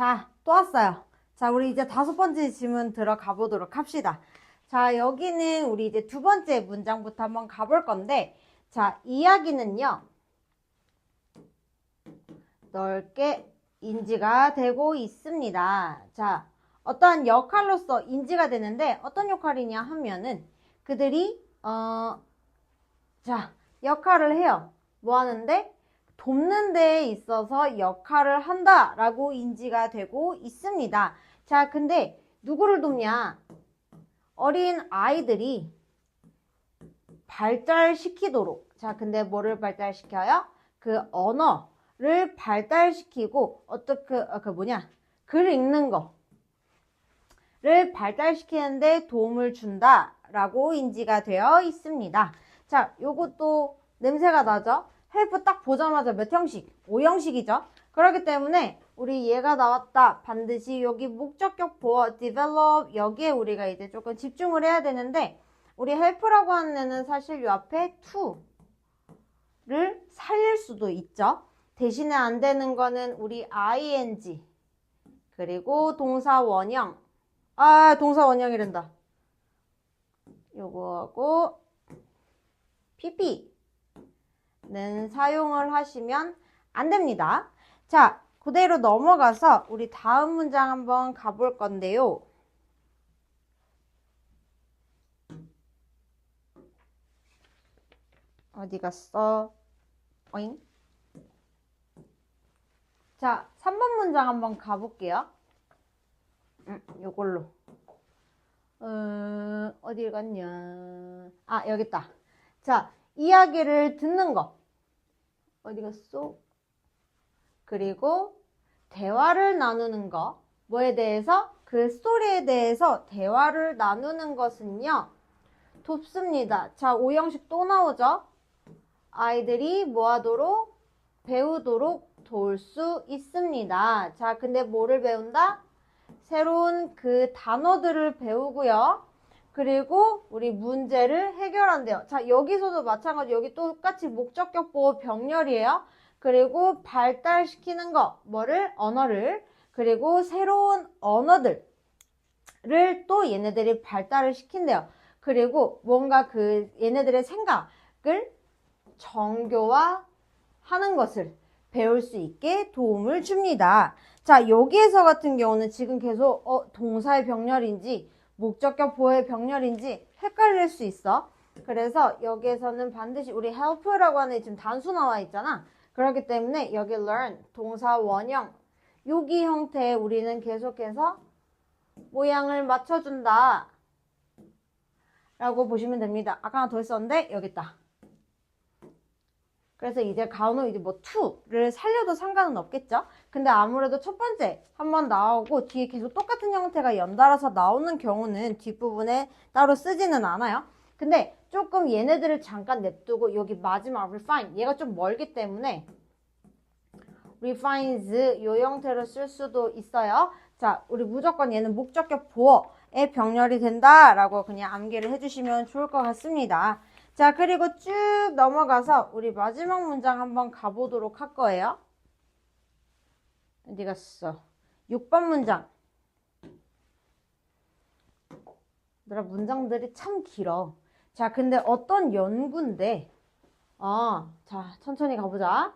자, 또 왔어요. 자, 우리 이제 다섯 번째 질문 들어가 보도록 합시다. 자, 여기는 우리 이제 두 번째 문장부터 한번 가볼 건데, 자, 이야기는요, 넓게 인지가 되고 있습니다. 자, 어떠한 역할로서 인지가 되는데, 어떤 역할이냐 하면은, 그들이, 어, 자, 역할을 해요. 뭐 하는데? 돕는 데에 있어서 역할을 한다라고 인지가 되고 있습니다. 자, 근데 누구를 돕냐? 어린 아이들이 발달시키도록. 자, 근데 뭐를 발달시켜요? 그 언어를 발달시키고 어떻게 어, 그 뭐냐? 글 읽는 거를 발달시키는데 도움을 준다라고 인지가 되어 있습니다. 자, 요것도 냄새가 나죠? 헬프 딱 보자마자 몇 형식? 5형식이죠? 그렇기 때문에 우리 얘가 나왔다. 반드시 여기 목적격 보어, develop 여기에 우리가 이제 조금 집중을 해야 되는데 우리 help라고 하는 애는 사실 요 앞에 to를 살릴 수도 있죠. 대신에 안 되는 거는 우리 ing 그리고 동사 원형 아 동사 원형이란다. 요거하고 pp 는 사용을 하시면 안 됩니다. 자, 그대로 넘어가서 우리 다음 문장 한번 가볼 건데요. 어디 갔어? 어잉? 자, 3번 문장 한번 가볼게요. 음, 요걸로. 어, 어딜 갔냐. 아, 여기 있다. 자, 이야기를 듣는 거. 어디 갔어? 그리고 대화를 나누는 거. 뭐에 대해서? 그 스토리에 대해서 대화를 나누는 것은요. 돕습니다. 자, 오형식 또 나오죠? 아이들이 뭐 하도록? 배우도록 도울 수 있습니다. 자, 근데 뭐를 배운다? 새로운 그 단어들을 배우고요. 그리고 우리 문제를 해결한대요. 자, 여기서도 마찬가지. 여기 똑같이 목적격 보호 병렬이에요. 그리고 발달시키는 거, 뭐를? 언어를. 그리고 새로운 언어들을 또 얘네들이 발달을 시킨대요. 그리고 뭔가 그 얘네들의 생각을 정교화 하는 것을 배울 수 있게 도움을 줍니다. 자, 여기에서 같은 경우는 지금 계속 어, 동사의 병렬인지 목적격 보호의 병렬인지 헷갈릴 수 있어. 그래서 여기에서는 반드시 우리 help라고 하는 지금 단수 나와 있잖아. 그렇기 때문에 여기 learn 동사 원형 여기 형태에 우리는 계속해서 모양을 맞춰준다. 라고 보시면 됩니다. 아까 하나 더 있었는데 여기 있다. 그래서 이제 이제 뭐 to를 살려도 상관은 없겠죠. 근데 아무래도 첫 번째 한 번 나오고 뒤에 계속 똑같은 형태가 연달아서 나오는 경우는 뒷부분에 따로 쓰지는 않아요. 근데 조금 얘네들을 잠깐 냅두고 여기 마지막 refine 얘가 좀 멀기 때문에 refines 요 형태로 쓸 수도 있어요. 자, 우리 무조건 얘는 목적격 보어의 병렬이 된다라고 그냥 암기를 해주시면 좋을 것 같습니다. 자, 그리고 쭉 넘어가서 우리 마지막 문장 한번 가보도록 할 거예요. 어디 갔어? 6번 문장. 얘들아, 문장들이 참 길어. 자, 근데 어떤 연구인데, 아, 자, 천천히 가보자.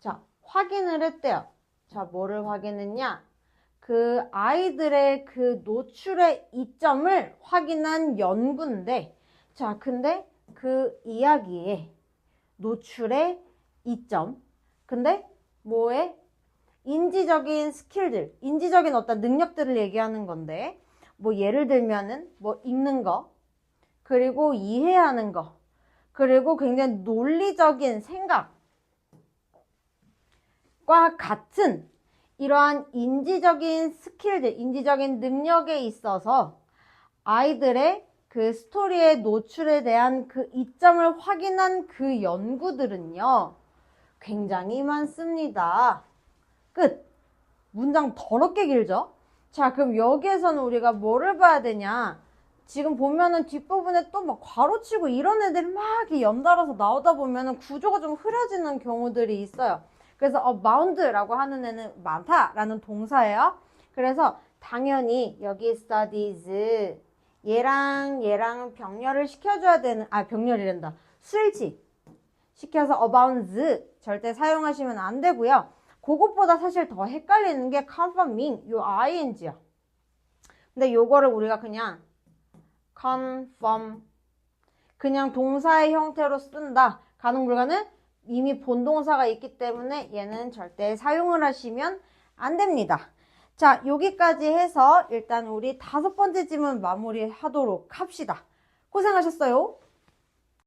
자, 확인을 했대요. 자, 뭐를 확인했냐? 그 아이들의 그 노출의 이점을 확인한 연구인데, 자, 근데 그 이야기에 노출의 이점. 근데 뭐에? 인지적인 스킬들, 인지적인 어떤 능력들을 얘기하는 건데, 뭐 예를 들면은 뭐 읽는 거, 그리고 이해하는 거, 그리고 굉장히 논리적인 생각과 같은 이러한 인지적인 스킬들, 인지적인 능력에 있어서 아이들의 그 스토리의 노출에 대한 그 이점을 확인한 그 연구들은요, 굉장히 많습니다. 끝. 문장 더럽게 길죠? 자, 그럼 여기에서는 우리가 뭐를 봐야 되냐? 지금 보면은 뒷부분에 또 막 괄호치고 이런 애들이 막 연달아서 나오다 보면은 구조가 좀 흐려지는 경우들이 있어요. 그래서 abound라고 하는 애는 많다라는 동사예요. 그래서 당연히 여기 studies 얘랑 얘랑 병렬을 시켜줘야 되는 아 병렬이란다 수일치 시켜서 abounds 절대 사용하시면 안 되고요. 그것보다 사실 더 헷갈리는 게 confirming 요 ing야. 근데 요거를 우리가 그냥 confirm 그냥 동사의 형태로 쓴다. 가능 불가는 이미 본동사가 있기 때문에 얘는 절대 사용을 하시면 안 됩니다. 자, 여기까지 해서 일단 우리 다섯 번째 질문 마무리하도록 합시다. 고생하셨어요.